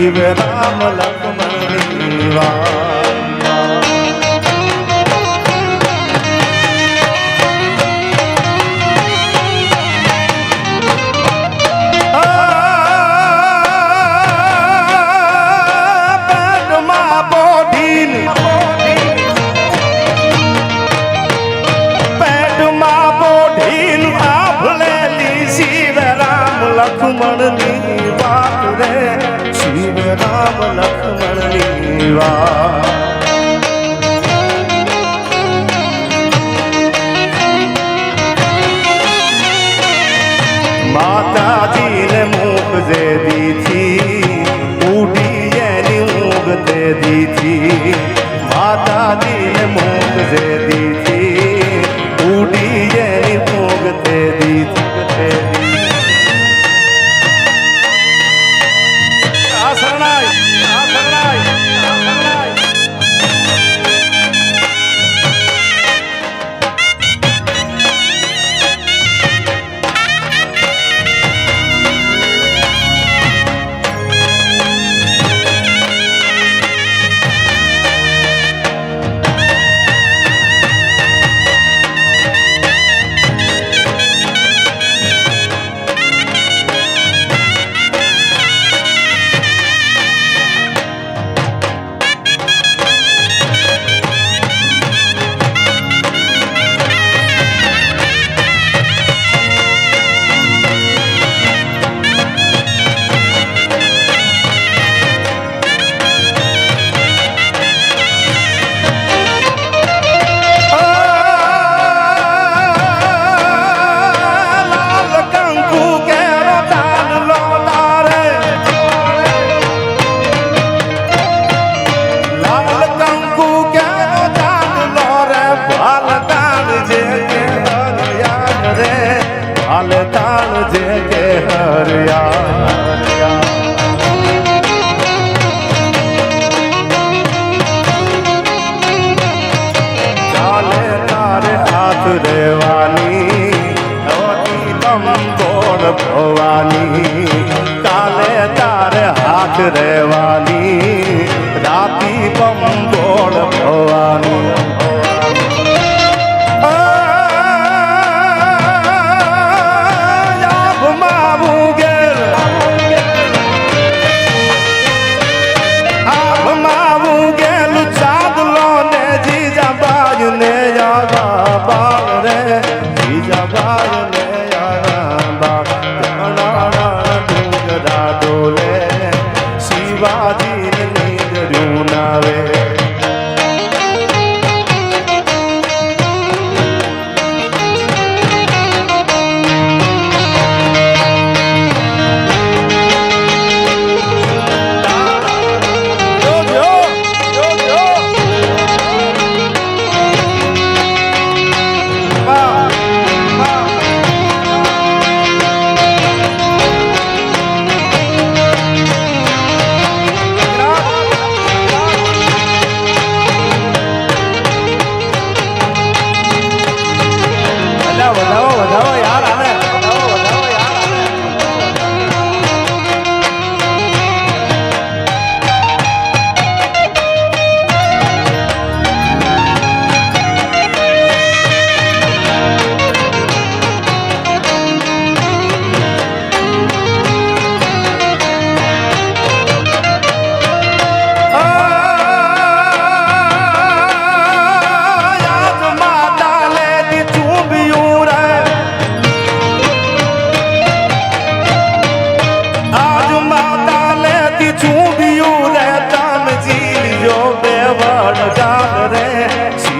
জীবের আমলা રામ લક્ષ્મણની વાત માતાજીને મૂક જે દીધી ઉઠી એની મૂક જે દીધી. માતાજીને મૂક જે દીધી. ભવાની. કાલે તારે હાથ રહેવા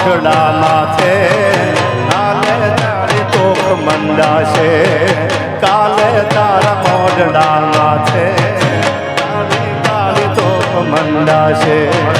મોઢડામાં છે કાલે તારી ચોખ મંદાશે કાલે તારા મોઢડામાં છે તારી તારી મંડા છે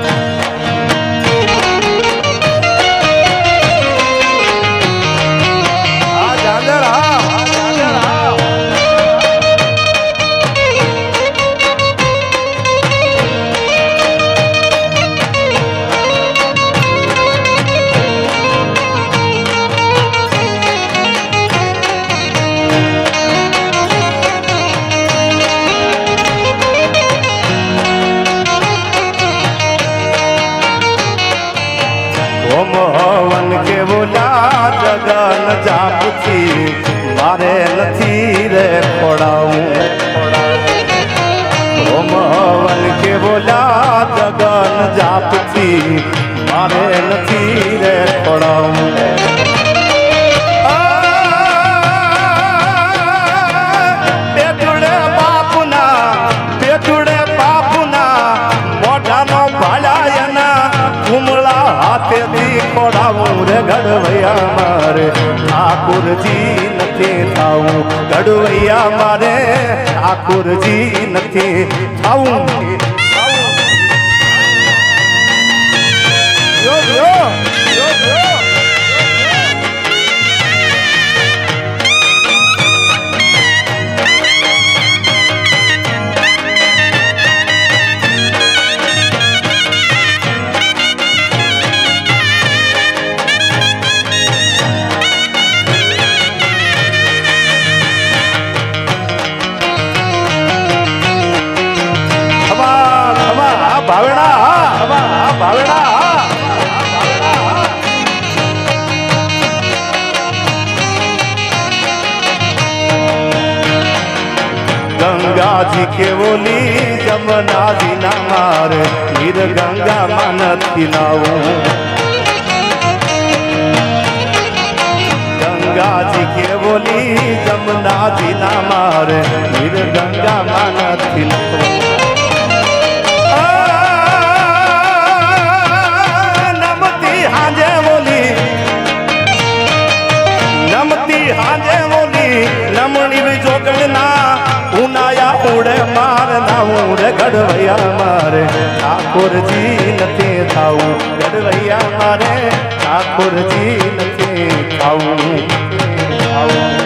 જાપથી મારે નથી રે પડાવું. ઓમ હવન કે બોલા જગન જાપથી મારે નથી રે પડાવું. હાથેથી ખોડાવું રે ઘડવૈયા મારે નથી થાવું. કડવૈયા મારે ઠાકુરજી નથી થાવું. Yo, yo, yo, યો બોલી જમના જી ના મારે નીર ગંગા માં નથી નાવું. ગંગાજી કે બોલી જમનાજી ના મારે નીર ગંગા માં નથી નાવું નમતી હાજે બોલી, નમતી હાજે નાવું રે ગઢવૈયા મારે. ઠાકોરજી નથી થાવું. ગઢવૈયા મારે. ઠાકોરજી નથી થાવું થાવું.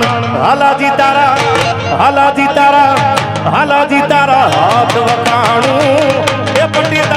વખાણ હાલાજી તારા હાલાજી તારા હાલાજી તારા હાથ વખાણું. એ પંડિત